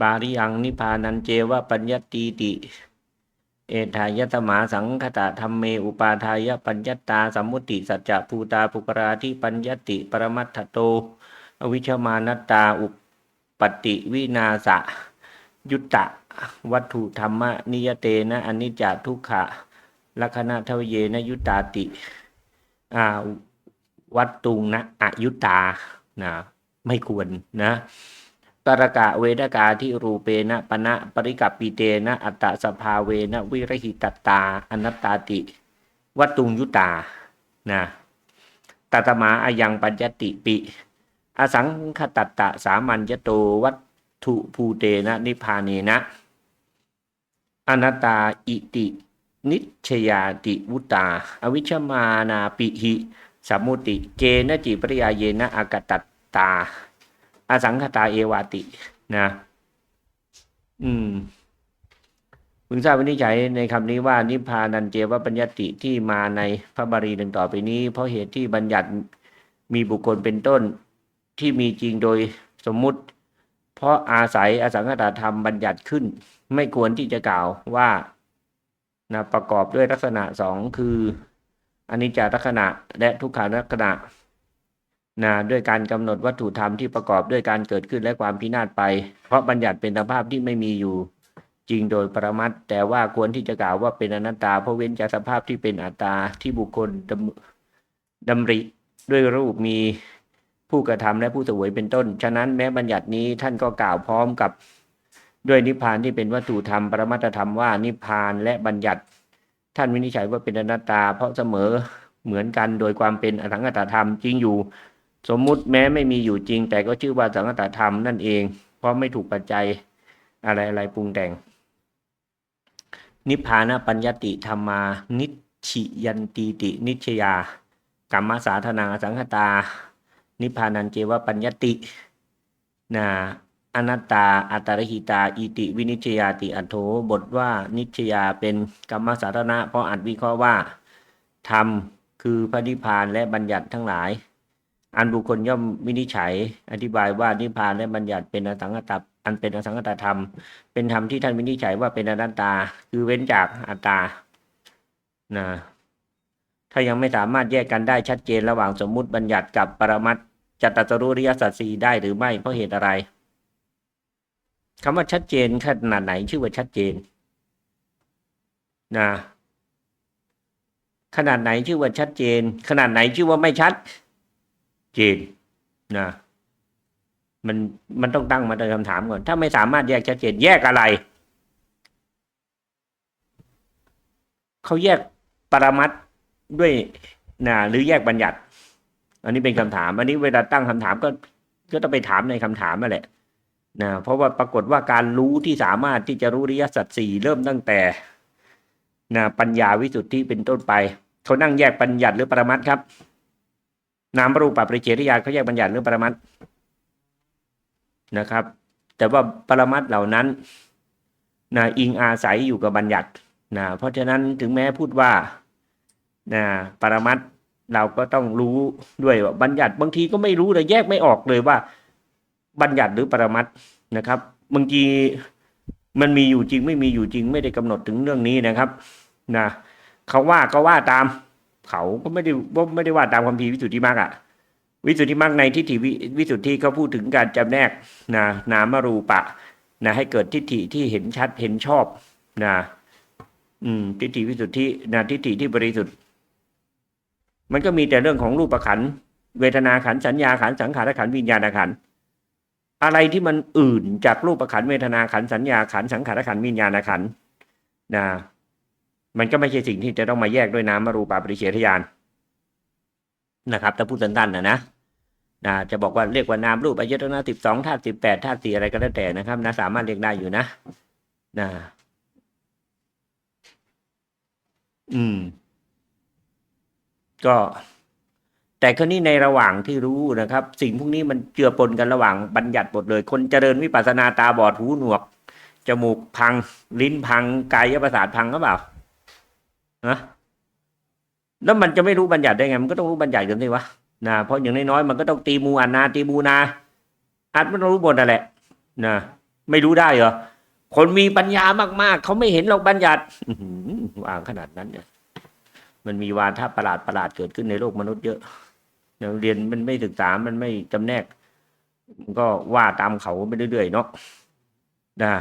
ปาริยังนิพานันเจวะปัญญตีติ เอทายตมาสังคตะธรรมเมอุปาทายปัญญตตาสัมมุติสัจจะภูตาภูกราที่ปัญญติปรมัตถโต อวิชมานตาอุปติวินาสะ ยุตตะ วัตถุธรรมนิยเตนะอนิจจทุกขะลักขณะทวเยนะยุตตาติอ่าวัตตุงนะอายุตตานะไม่ควรนะ ตรกะเวทกาที่รูเปนะปณะปริกับปีเตนะ อัตตสภาเวนะวิรหิตตา อนัตตาติวัตตุงยุตตานะตัตมาอายังปัญญติปิ อสังคตัตตะสามัญญโตวัตถุภูเตนะ นิพาเนนะ อนัตตาอิติ นิชยาติวุตา อวิชมานาปิหิสมมุติ เจนะจิปริยาเยนะอากตัตตา อสังคตาเอวาตินะ อืมพึงทราบวินิจฉัยในคำนี้ว่านิพพานันเจวปัญญติที่มาในพระบาลีดังต่อไปนี้ เพราะเหตุที่บัญญัติมีบุคคลเป็นต้นที่มีจริงโดยสมมุติ เพราะอาศัยอสังขตาธรรมบัญญัติขึ้น ไม่ควรที่จะกล่าวว่านะประกอบด้วยลักษณะสองคืออนิจจลักษณะและทุกขาลักษณะ นะด้วยการกำหนดวัตถุธรรมที่ประกอบด้วยการเกิดขึ้นและความพินาศไป เพราะบัญญัติเป็นสภาพที่ไม่มีอยู่จริงโดยประมัดแต่ว่าควรที่จะกล่าวว่าเป็นอนัตตาเพราะเว้นจากสภาพที่เป็นอัตตาที่บุคคลดำดำริ ด้วยรูปมีผู้กระทำและผู้สวยเป็นต้น ฉะนั้นแม้บัญญัตินี้ท่านก็กล่าวพร้อมกับ ด้วยนิพพานที่เป็นวัตถุธรรมปรมัตธรรมว่านิพพานและบัญญัติ ท่านวินิจฉัยว่าเป็นอนัตตา เพราะเสมอเหมือนกันโดยความเป็นอสังขตธรรมจริงอยู่ สมมุติแม้ไม่มีอยู่จริง แต่ก็ชื่อว่าสังขตธรรมนั่นเอง เพราะไม่ถูกปัจจัยอะไรอะไรปรุงแต่ง นิพพานะปัญญติธรรมานิชิยันตีติ นิชยากรรมสาธนาสังคตา นิพพานันเจวปัญญตินะอนัตตาอัตตรหิตาอิติวินิชยาติอัโธบทว่านิชยาเป็นกรรมสาธนะเพราะอัดวิเคราะห์ว่าธรรมคือพระนิพพานและบัญญัติทั้งหลาย อันบุคคลย่อมวินิจฉัย อธิบายว่านิพพานและบัญญัติเป็นอสังขตอันเป็นอสังขตธรรม เป็นธรรมที่ท่านวินิจฉัยว่าเป็นอนัตตา คือเว้นจากอัตตานะถ้ายังไม่สามารถแยกกันได้ชัดเจนระหว่างสมมุติบัญญัติกับปรมัตจัตตรุริยสัจสีได้หรือไม่เพราะเหตุอะไรคำว่าชัดเจนขนาดไหนชื่อว่าชัดเจนนะขนาดไหนชื่อว่าชัดเจน ขนาดไหนชื่อว่าไม่ชัด จนนะมันมันต้องตั้งมาในคำถามก่อน ถ้าไม่สามารถแยกชัดเจนแยกอะไร เขาแยกปรมัตด้วยนะหรือแยกบัญญัติ อันนี้เป็นคำถาม อันนี้เวลาตั้งคำถามก็ก็ต้องไปถามในคำถามนั่นแหละนะเพราะว่าปรากฏว่าการรู้ที่สามารถที่จะรู้ริยสัจสี่เริ่มตั้งแต่นะปัญญาวิสุทธิเป็นต้นไปเขานั่งแยกบัญญัติหรือปรมัตครับ นามรูปปปริเฉทญาณเขาแยกบัญญัติหรือปรมัตนะครับ แต่ว่าปรมัตเหล่านั้นนะอิงอาศัยอยู่กับบัญญัตินะเพราะฉะนั้นถึงแม้พูดว่านะปรมัตเราก็ต้องรู้ด้วยว่าบัญญัติบางทีก็ไม่รู้เลยแยกไม่ออกเลยว่า บัญญัติหรือปรมัตนะครับบางทีมันมีอยู่จริงไม่มีอยู่จริงไม่ได้กำหนดถึงเรื่องนี้นะครับนะเขาว่าก็ว่าตาม เขาก็ไม่ได้ไม่ได้ว่าตามความพีวิสุทธิมากอะวิสุทธิมรรคในทิฏฐิวิสุทธิเขาพูดถึงการจำแนกนะนามรูปะนะให้เกิดทิฏฐิที่เห็นชัดเห็นชอบนะอืมทิฏฐิวิสุทธินะทิฏฐิที่บริสุทธิ์ มันก็มีแต่เรื่องของรูปขันเวทนาขันสัญญาขันสังขารขันวิญญาณขันอะไรที่มันอื่นจากรูปขันเวทนาขันสัญญาขันสังขารขันวิญญาณขันนะ มันก็ไม่ใช่สิ่งที่จะต้องมาแยกด้วยนามรูปาปริเฉทญาณนะครับถ้าพูดสั้นๆนะนะนะจะบอกว่าเรียกว่านามรูปอายตนะสิบสองธาตุสิบแปดธาตุสี่อะไรก็แล้วแต่นะครับนะสามารถเรียกได้อยู่นะนะ อืม ก็ แต่ครนี้ในระหว่างที่รู้นะครับ สิ่งพวกนี้มันเจือปนกันระหว่างบัญญัติหมดเลย คนเจริญวิปัสสนาตาบอดหูหนวกจมูกพัง ลิ้นพังกายประสาทพังก็เปล่า นะแล้วมันจะไม่รู้บัญญัติได้ไง มันก็ต้องรู้บัญญัติกันสิวะนะเพราะอย่างน้อยๆมันก็ต้องตีมูอานาตีมูนาอัดมันรู้บนนั่นแหละนะไม่รู้ได้เหรอคนมีปัญญามากๆ เขาไม่เห็นหรอกบัญญัติอื้อหือวางขนาดนั้นเนี่ยมันมีวาทประหลาดประหลาดเกิดขึ้นในโลกมนุษย์เยอะเนี่ยเรียนมันไม่ศึกษา มันไม่จำแนก มันก็ว่าตามเขาไปเรื่อยๆเนาะนะ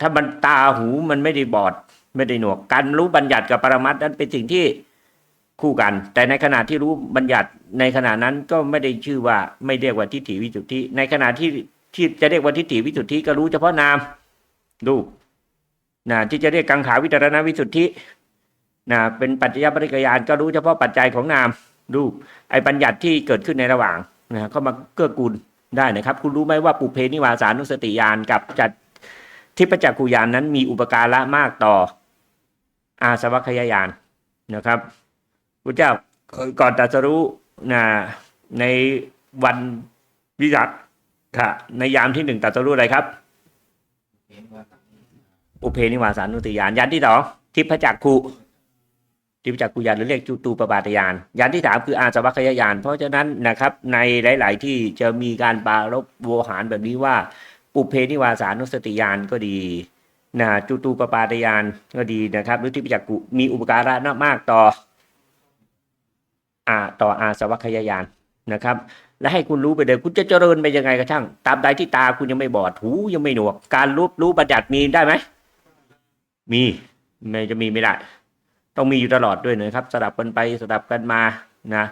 ถ้ามันตาหูมันไม่ได้บอด ไม่ได้หนวกการรู้บัญญัติกับปรมัตนั้นเป็นสิ่งที่คู่กัน แต่ในขณะที่รู้บัญญัติในขณะนั้นก็ไม่ได้ชื่อว่าไม่เรียกว่าทิฏฐิวิสุทธิ ในขณะที่ที่จะเรียกว่าทิฏฐิวิสุทธิก็รู้เฉพาะนามรูปนะที่จะเรียกกังขาวิจารณวิสุทธินะเป็นปัจจยปริกยานก็รู้เฉพาะปัจจัยของนามรูป ไอ้บัญญัติที่เกิดขึ้นในระหว่างนะก็มาเกื้อกูลได้นะครับ คุณรู้ไหมว่าปุเพนิวาสานุสติญาณกับจัดทิพจักขุญาณนั้นมีอุปการะมากต่อ อาสวัคยายานนะครับพระเจ้าก่อนตรัสรู้นะในวันวิรัตค่ะในยามที่หนึ่งตรัสรู้อะไรครับ อุเพนิวาสานุสติญาณยานที่สองทิพจักขุทิพจักขุญาณหรือเรียกจูตูปบาตยานยานที่สามคืออาสวัคยายาน เพราะฉะนั้นนะครับ ในหลาย ๆ ที่จะมีการปรารบโวหารแบบนี้ว่าปุเพนิวาสานุสติญาณก็ดี นะจูตูปปาตยานก็ดีนะครับหรือทิพจักกุมีอุปการะมากต่ออาต่ออาสวัคยายานนะครับ และให้คุณรู้ไปเลยคุณจะเจริญไปยังไงก็ช่างตามใดที่ตาคุณยังไม่บอดหูยังไม่หนวก การรู้รู้บัญญัติมีได้ไหมมีไม่จะมีไม่ได้ต้องมีอยู่ตลอดด้วยนะครับ สลับกันไปสลับกันมานะ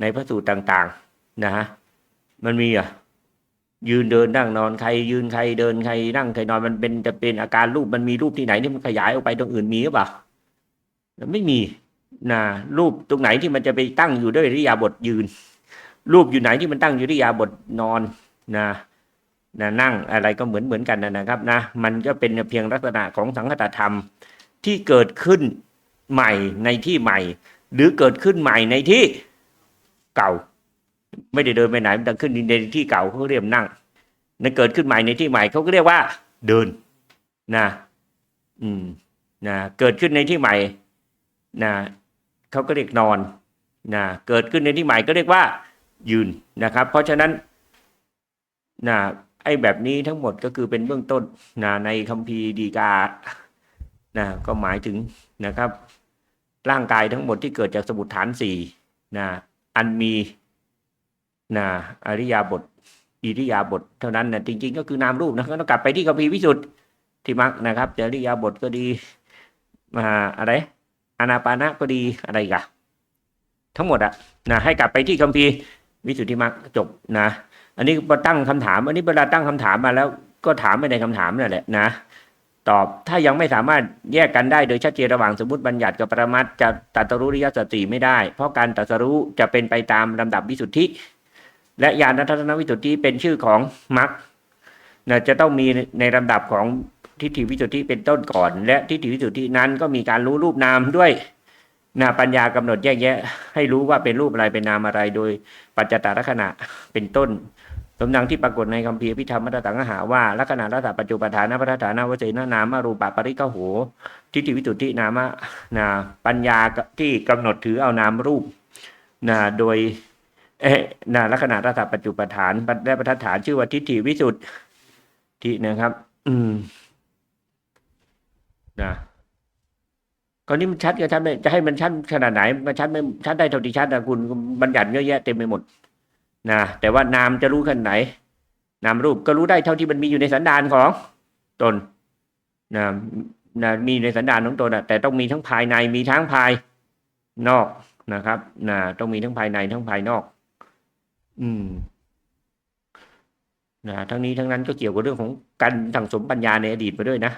ในพระสูตรต่าง ๆ นะฮะมันมีอะ ยืนเดินนั่งนอนใคร ยืนใครเดินใครนั่งใครนอนมันเป็นจะเป็นอาการรูปมันมีรูปที่ไหนที่มันขยายออกไปตรงอื่นมีหรือเปล่าไม่มีนะรูปตรงไหนที่มันจะไปตั้งอยู่ด้วยริยาบทยืน รูปอยู่ไหนที่มันตั้งอยู่ริยาบทนอนนะนะนั่งอะไรก็เหมือนเหมือนกันนะครับนะมันก็เป็นเพียงลักษณะของสังคตธรรมที่เกิดขึ้นใหม่ในที่ใหม่ หรือเกิดขึ้นใหม่ในที่เก่า ไม่ได้เดินไปไหนมันตั้งขึ้นในที่เก่าเขาเรียกนั่งนั่นเกิดขึ้นใหม่ในที่ใหม่เขาก็เรียกว่า เดินนะอืมนะเกิดขึ้นในที่ใหม่นะเขาก็เรียกนอนนะเกิดขึ้นในที่ใหม่ก็เรียกว่า ยืนนะครับ เพราะฉะนั้นนะไอ้แบบนี้ทั้งหมดก็คือเป็นเบื้องต้นนะในคัมภีร์ดีกานะก็หมายถึงนะครับ ร่างกายทั้งหมดที่เกิดจากสมุดฐานสี่นะอันมี นะอริยาบทอิริยาบทเท่านั้นนะจริง ๆ ก็คือนามรูปนะก็ต้องกลับไปที่คัมภีวิสุทธิ์ที่มักนะครับจะอริยาบทก็ดีมาอะไรอนาปานะก็ดีอะไรกันทั้งหมดอะนะให้กลับไปที่คัมภีร์วิสุทธิมักจบนะ อันนี้พอตั้งคำถาม อันนี้เวลาตั้งคำถามมาแล้วก็ถามไปในคำถามนั่นแหละนะ ตอบถ้ายังไม่สามารถแยกกันได้โดยชัดเจนระหว่างสมมติบัญญัติกับปรมัตจะตรัสรู้ริยสัจสีไม่ได้ เพราะการตัสรู้จะเป็นไปตามลำดับวิสุทธิ และญาณทัศนวิสุทธิเป็นชื่อของมรรคจะต้องมีในลำดับของทิฏฐิวิสุทธิเป็นต้นก่อน และทิฏฐิวิสุทธินั้นก็มีการรู้รูปนามด้วยนะปัญญากำหนดแยกแยะ ให้รู้ว่าเป็นรูปอะไรเป็นนามอะไรโดยปัจจตารลักษณะเป็นต้นสมดังที่ปรากฏในคัมภีร์พิธรรมมัตตังหาว่าลักษณะรัตปัจจุปฐานพัฒฐานวเจนะนามารูปปริกโหทิฏฐิวิสุทธินามะนะปัญญาที่กำหนดถือเอานามรูปนะโดย เอ๊ะนะลักษณะรัตปัจจุปฐานและประทัดฐานชื่อว่าทิฏฐิวิสุทธินะครับ อืมนะก็นี้มันชัดกับชัดไม่จะให้มันชัดขนาดไหนมันชัดไม่ชัดได้เท่าที่ชัดนะคุณบัญญัติเยอะแยะเต็มไปหมดนะแต่ว่านามจะรู้ขนาดไหน นามรูปก็รู้ได้เท่าที่มันมีอยู่ในสันดานของตนนะนะมีในสันดานของตนนะแต่ต้องมีทั้งภายในมีทั้งภายนอกนะครับนะต้องมีทั้งภายในทั้งภายนอก อืมนะทั้งนี้ทั้งนั้นก็เกี่ยวกับเรื่องของการสั่งสมปัญญาในอดีตไปด้วยนะ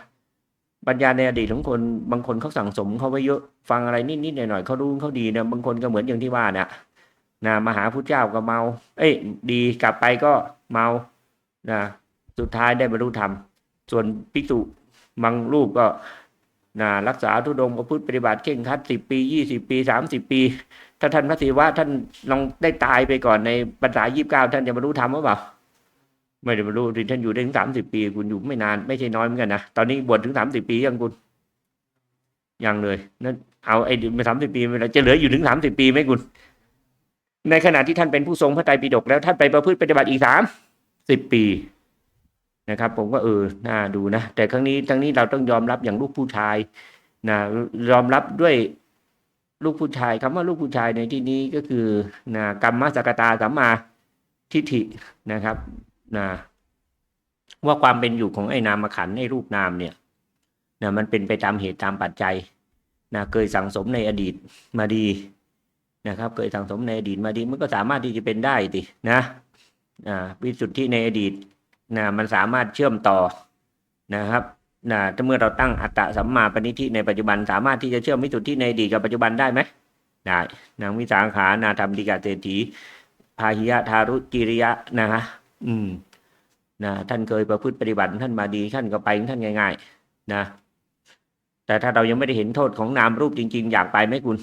ปัญญาในอดีตของคนบางคนเขาสั่งสมเขาไว้เยอะฟังอะไรนิดๆหน่อยๆเขารู้เขาดีนะบางคนก็เหมือนอย่างที่ว่านี่ยนะมาหาพระเจ้าก็เมา เอ้ย ดีกลับไปก็เมานะสุดท้ายได้บรรลุธรรม ส่วนภิกษุบางรูปก็ นะรักษาทุดงประพฤติปฏิบัติเข่งคัดสิบปียี่สิบปีสามสิบปี ถ้าท่านพระศิวะท่านลองได้ตายไปก่อนในภาษายี่สิบเก้าท่านจะบรรลุธรรมหรือเปล่าไม่ได้บรรลุที่ท่านอยู่ได้ถึงสามสิบปี คุณอยู่ไม่นานไม่ใช่น้อยเหมือนกันนะตอนนี้บวชถึงสามสิบปียังคุณยังเลยนั่นเอาไอ้สามสิบปีไปแล้วจะเหลืออยู่ถึงสามสิบปีไหมคุณ ในขณะที่ท่านเป็นผู้ทรงพระไตรปิฎกแล้วท่านไปประพฤติปฏิบัติอีกสามสิบปี นะครับ ผมก็เออน่าดูนะ แต่ครั้งนี้ทั้งนี้เราต้องยอมรับอย่างลูกผู้ชายนะยอมรับด้วยลูกผู้ชายคำว่าลูกผู้ชายในที่นี้ก็คือนะกรรมสกตาสัมมาทิฏฐินะครับนะว่าความเป็นอยู่ของไอ้นามขันธ์ไอ้รูปนามเนี่ยนะมันเป็นไปตามเหตุตามปัจจัยนะเคยสั่งสมในอดีตมาดีนะครับ เคยสั่งสมในอดีตมาดีมันก็สามารถที่จะเป็นได้ดินะอ่าวิสุทธิในอดีต นะมันสามารถเชื่อมต่อนะครับนะถ้าเมื่อเราตั้งอัตตะสัมมาปณิธิในปัจจุบันสามารถที่จะเชื่อมวิสุทธิในอดีตกับปัจจุบันได้ไหมได้นางวิสาขานาธรรมดิกาเศรษฐีพาหิยะทารุกิริยะนะฮะอืมนะท่านเคยประพฤติปฏิบัติท่านมาดีท่านก็ไปท่านง่าย ๆ นะ แต่ถ้าเรายังไม่ได้เห็นโทษของนามรูปจริง ๆ อยากไปไหมคุณ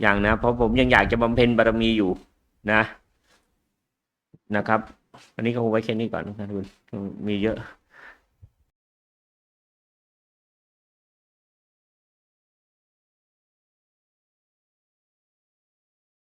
อย่างนะเพราะผมยังอยากจะบำเพ็ญบารมีอยู่นะนะครับ อันนี้ก็คงไว้แค่นี้ก่อนนะครับคุณมีเยอะ